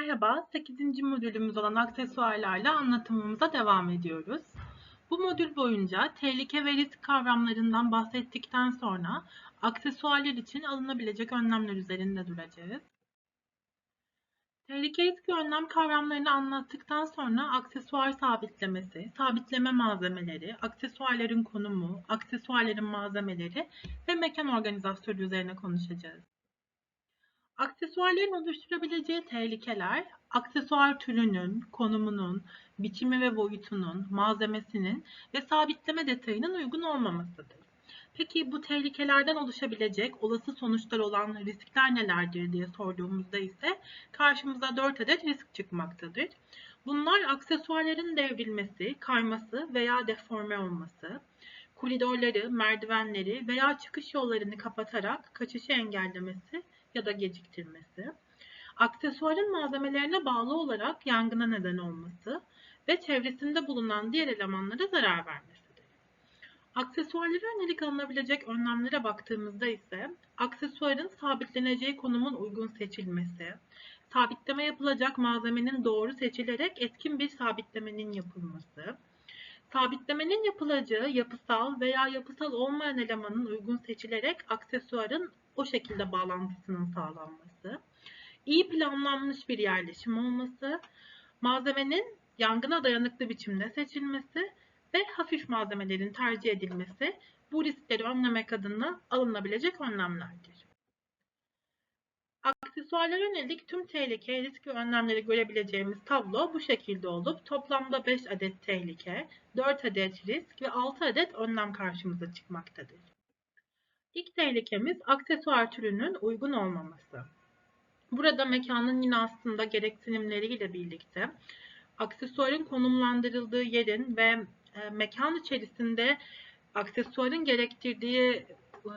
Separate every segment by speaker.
Speaker 1: Merhaba, 8. modülümüz olan aksesuarlarla anlatımımıza devam ediyoruz. Bu modül boyunca tehlike ve risk kavramlarından bahsettikten sonra aksesuarlar için alınabilecek önlemler üzerinde duracağız. Tehlike risk önlem kavramlarını anlattıktan sonra aksesuar sabitlemesi, sabitleme malzemeleri, aksesuarların konumu, aksesuarların malzemeleri ve mekan organizasyonu üzerine konuşacağız. Aksesuarların oluşturabileceği tehlikeler, aksesuar türünün, konumunun, biçimi ve boyutunun, malzemesinin ve sabitleme detayının uygun olmamasıdır. Peki bu tehlikelerden oluşabilecek olası sonuçlar olan riskler nelerdir diye sorduğumuzda ise karşımıza 4 adet risk çıkmaktadır. Bunlar aksesuarların devrilmesi, kayması veya deforme olması, koridorları, merdivenleri veya çıkış yollarını kapatarak kaçışı engellemesi ya da geciktirmesi, aksesuarın malzemelerine bağlı olarak yangına neden olması ve çevresinde bulunan diğer elemanlara zarar vermesidir. Aksesuarlara yönelik alınabilecek önlemlere baktığımızda ise aksesuarın sabitleneceği konumun uygun seçilmesi, sabitleme yapılacak malzemenin doğru seçilerek etkin bir sabitlemenin yapılması, sabitlemenin yapılacağı yapısal veya yapısal olmayan elemanın uygun seçilerek aksesuarın o şekilde bağlantısının sağlanması, iyi planlanmış bir yerleşim olması, malzemenin yangına dayanıklı biçimde seçilmesi ve hafif malzemelerin tercih edilmesi bu riskleri önlemek adına alınabilecek önlemlerdir. Aksesuarlara yönelik tüm tehlike, risk ve önlemleri görebileceğimiz tablo bu şekilde olup toplamda 5 adet tehlike, 4 adet risk ve 6 adet önlem karşımıza çıkmaktadır. İlk tehlikemiz aksesuar türünün uygun olmaması. Burada mekanın yine aslında gereksinimleriyle birlikte aksesuarın konumlandırıldığı yerin ve e, mekan içerisinde aksesuarın gerektirdiği e,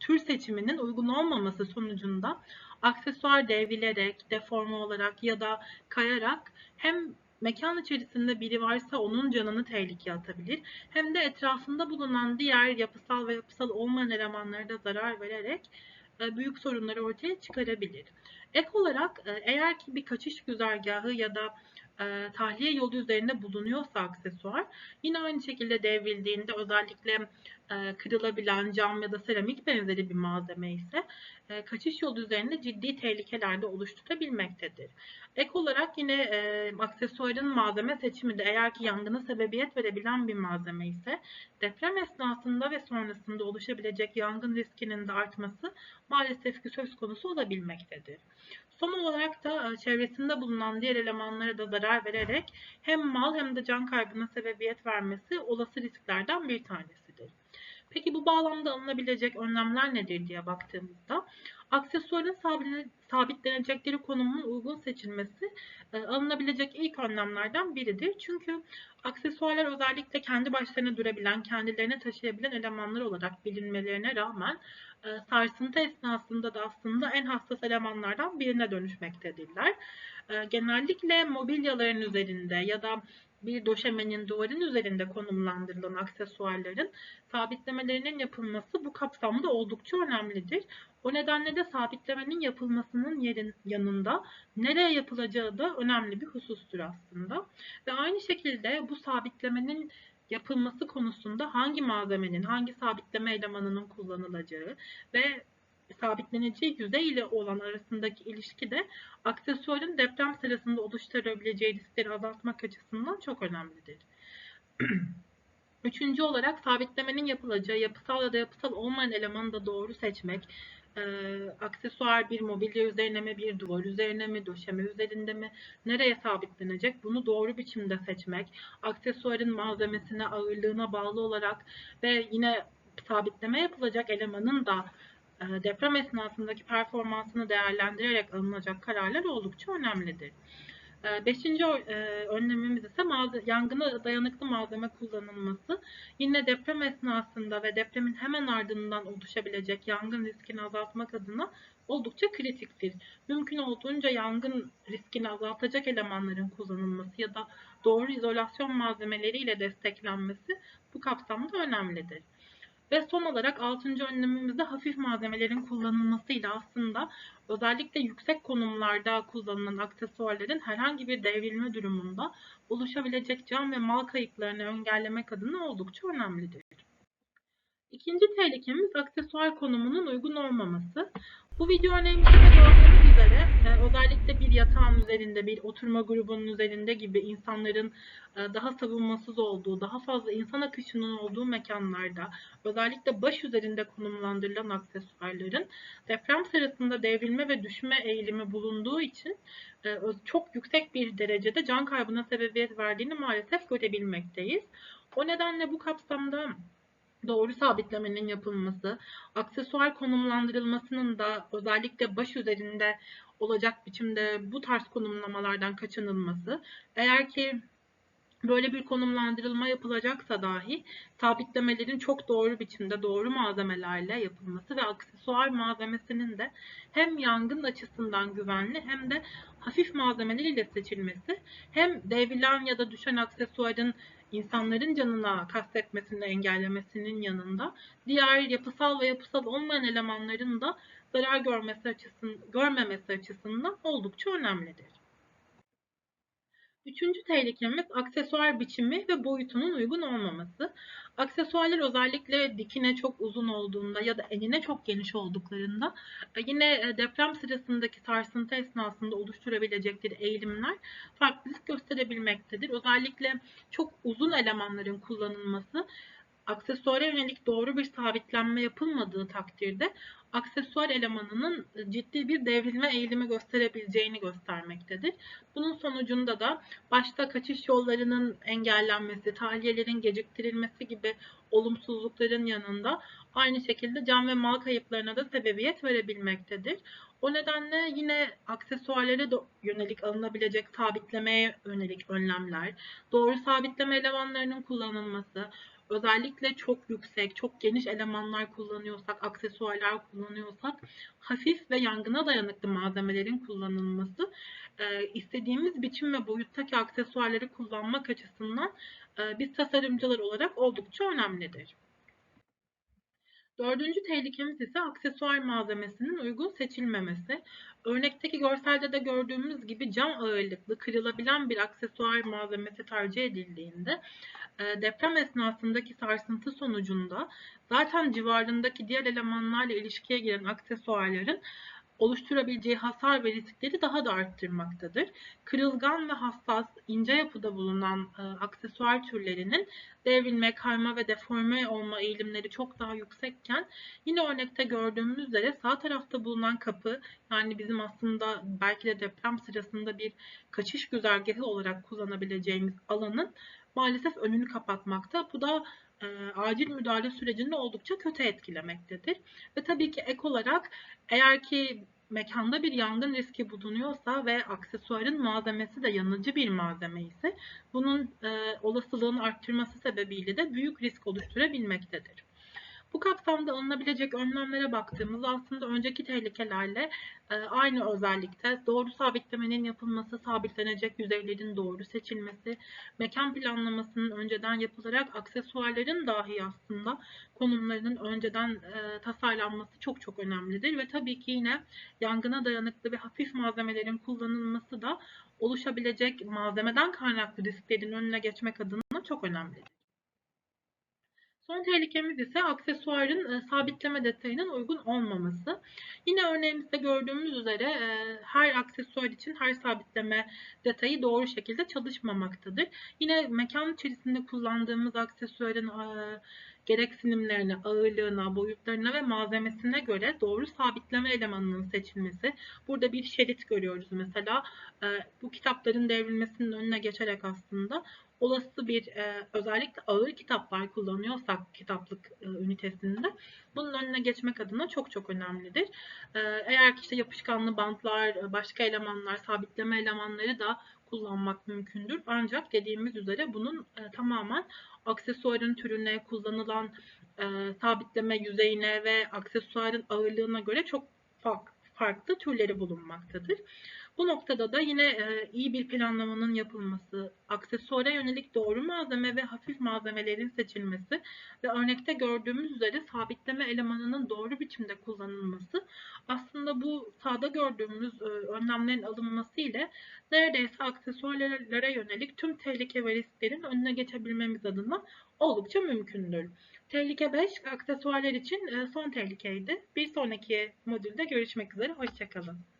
Speaker 1: tür seçiminin uygun olmaması sonucunda aksesuar devrilerek, deforme olarak ya da kayarak hem mekan içerisinde biri varsa onun canını tehlikeye atabilir. Hem de etrafında bulunan diğer yapısal ve yapısal olmayan elemanlara da zarar vererek e, büyük sorunları ortaya çıkarabilir. Ek olarak e, eğer ki bir kaçış güzergahı ya da e, tahliye yolu üzerinde bulunuyorsa aksesuar yine aynı şekilde devrildiğinde özellikle kırılabilen cam ya da seramik benzeri bir malzeme ise e, kaçış yolu üzerinde ciddi tehlikeler de oluşturabilmektedir. Ek olarak yine e, aksesuarın malzeme seçimi de eğer ki yangına sebebiyet verebilen bir malzeme ise deprem esnasında ve sonrasında oluşabilecek yangın riskinin de artması maalesef ki söz konusu olabilmektedir. Son olarak da e, çevresinde bulunan diğer elemanlara da zarar vererek hem mal hem de can kaybına sebebiyet vermesi olası risklerden bir tanesidir. Peki bu bağlamda alınabilecek önlemler nedir diye baktığımızda aksesuarın sabitlenecekleri konumun uygun seçilmesi e, alınabilecek ilk önlemlerden biridir. Çünkü aksesuarlar özellikle kendi başlarına durabilen, kendilerine taşıyabilen elemanlar olarak bilinmelerine rağmen e, sarsıntı esnasında da aslında en hassas elemanlardan birine dönüşmektedirler. E, genellikle mobilyaların üzerinde ya da bir döşemenin duvarın üzerinde konumlandırılan aksesuarların sabitlemelerinin yapılması bu kapsamda oldukça önemlidir. O nedenle de sabitlemenin yapılmasının yerin yanında nereye yapılacağı da önemli bir husustur aslında. Ve aynı şekilde bu sabitlemenin yapılması konusunda hangi malzemenin, hangi sabitleme elemanının kullanılacağı ve sabitleneceği yüzey ile olan arasındaki ilişki de aksesuarın deprem sırasında oluşturabileceği riskleri azaltmak açısından çok önemlidir. Üçüncü olarak sabitlemenin yapılacağı yapısal ya da yapısal olmayan elemanı da doğru seçmek, e, aksesuar bir mobilya üzerine mi, bir duvar üzerine mi, döşeme üzerinde mi, nereye sabitlenecek bunu doğru biçimde seçmek, aksesuarın malzemesine, ağırlığına bağlı olarak ve yine sabitleme yapılacak elemanın da deprem esnasındaki performansını değerlendirerek alınacak kararlar oldukça önemlidir. E, beşinci e, önlemimiz ise yangına dayanıklı malzeme kullanılması. Yine deprem esnasında ve depremin hemen ardından oluşabilecek yangın riskini azaltmak adına oldukça kritiktir. Mümkün olduğunca yangın riskini azaltacak elemanların kullanılması ya da doğru izolasyon malzemeleriyle desteklenmesi bu kapsamda önemlidir. Ve son olarak 6. önlemimizde hafif malzemelerin kullanılmasıyla aslında özellikle yüksek konumlarda kullanılan aksesuarların herhangi bir devrilme durumunda oluşabilecek can ve mal kayıplarını engellemek adına oldukça önemlidir. İkinci tehlikemiz aksesuar konumunun uygun olmaması. Bu video örneğimizde gördüğünüz üzere e, özellikle bir yatağın üzerinde, bir oturma grubunun üzerinde gibi insanların e, daha savunmasız olduğu, daha fazla insan akışının olduğu mekanlarda özellikle baş üzerinde konumlandırılan aksesuarların deprem sırasında devrilme ve düşme eğilimi bulunduğu için e, çok yüksek bir derecede can kaybına sebebiyet verdiğini maalesef görebilmekteyiz. O nedenle bu kapsamda doğru sabitlemenin yapılması, aksesuar konumlandırılmasının da özellikle baş üzerinde olacak biçimde bu tarz konumlamalardan kaçınılması, eğer ki böyle bir konumlandırılma yapılacaksa dahi sabitlemelerin çok doğru biçimde doğru malzemelerle yapılması ve aksesuar malzemesinin de hem yangın açısından güvenli hem de hafif malzemeleriyle seçilmesi hem devrilen ya da düşen aksesuarın insanların canına kastetmesini engellemesinin yanında diğer yapısal ve yapısal olmayan elemanların da zarar görmesi açısından, görmemesi açısından oldukça önemlidir. Üçüncü tehlikemiz aksesuar biçimi ve boyutunun uygun olmaması. Aksesuarlar özellikle dikine çok uzun olduğunda ya da enine çok geniş olduklarında e, yine e, deprem sırasındaki sarsıntı esnasında oluşturabilecekleri eğilimler farklılık gösterebilmektedir. Özellikle çok uzun elemanların kullanılması aksesuara yönelik doğru bir sabitlenme yapılmadığı takdirde aksesuar elemanının ciddi bir devrilme eğilimi gösterebileceğini göstermektedir. Bunun sonucunda da başta kaçış yollarının engellenmesi, tahliyelerin geciktirilmesi gibi olumsuzlukların yanında aynı şekilde can ve mal kayıplarına da sebebiyet verebilmektedir. O nedenle yine aksesuarlara yönelik alınabilecek sabitlemeye yönelik önlemler, doğru sabitleme elemanlarının kullanılması, özellikle çok yüksek, çok geniş elemanlar kullanıyorsak, aksesuarlar kullanıyorsak hafif ve yangına dayanıklı malzemelerin kullanılması e, istediğimiz biçim ve boyuttaki aksesuarları kullanmak açısından e, biz tasarımcılar olarak oldukça önemlidir. Dördüncü tehlikemiz ise aksesuar malzemesinin uygun seçilmemesi. Örnekteki görselde de gördüğümüz gibi cam ağırlıklı kırılabilen bir aksesuar malzemesi tercih edildiğinde e, deprem esnasındaki sarsıntı sonucunda zaten civarındaki diğer elemanlarla ilişkiye giren aksesuarların oluşturabileceği hasar ve riskleri daha da arttırmaktadır. Kırılgan ve hassas, ince yapıda bulunan e, aksesuar türlerinin devrilme, kayma ve deforme olma eğilimleri çok daha yüksekken yine örnekte gördüğümüz üzere sağ tarafta bulunan kapı yani bizim aslında belki de deprem sırasında bir kaçış güzergahı olarak kullanabileceğimiz alanın maalesef önünü kapatmakta. Bu da e, acil müdahale sürecini oldukça kötü etkilemektedir. Ve tabii ki ek olarak eğer ki mekanda bir yangın riski bulunuyorsa ve aksesuarın malzemesi de yanıcı bir malzeme ise bunun e, olasılığını arttırması sebebiyle de büyük risk oluşturabilmektedir. Bu kapsamda alınabilecek önlemlere baktığımızda aslında önceki tehlikelerle e, aynı özellikte doğru sabitlemenin yapılması, sabitlenecek yüzeylerin doğru seçilmesi, mekan planlamasının önceden yapılarak aksesuarların dahi aslında konumlarının önceden e, tasarlanması çok çok önemlidir ve tabii ki yine yangına dayanıklı ve hafif malzemelerin kullanılması da oluşabilecek malzemeden kaynaklı risklerin önüne geçmek adına çok önemlidir. Son tehlikemiz ise aksesuarın e, sabitleme detayının uygun olmaması. Yine örneğimizde gördüğümüz üzere e, her aksesuar için her sabitleme detayı doğru şekilde çalışmamaktadır. Yine mekan içerisinde kullandığımız aksesuarın e, gereksinimlerine, ağırlığına, boyutlarına ve malzemesine göre doğru sabitleme elemanının seçilmesi. Burada bir şerit görüyoruz mesela. E, bu kitapların devrilmesinin önüne geçerek aslında olası bir e, özellikle ağır kitaplar kullanıyorsak kitaplık e, ünitesinde bunun önüne geçmek adına çok çok önemlidir. E, eğer ki işte yapışkanlı bantlar, başka elemanlar, sabitleme elemanları da kullanmak mümkündür. Ancak dediğimiz üzere bunun e, tamamen aksesuarın türüne, kullanılan e, sabitleme yüzeyine ve aksesuarın ağırlığına göre çok farklı türleri bulunmaktadır. Bu noktada da yine e, iyi bir planlamanın yapılması, aksesuara yönelik doğru malzeme ve hafif malzemelerin seçilmesi ve örnekte gördüğümüz üzere sabitleme elemanının doğru biçimde kullanılması aslında bu sağda gördüğümüz e, önlemlerin alınması ile neredeyse aksesuarlara yönelik tüm tehlike ve risklerin önüne geçebilmemiz adına oldukça mümkündür. Tehlike 5 aksesuarlar için e, son tehlikeydi. Bir sonraki modülde görüşmek üzere. Hoşçakalın.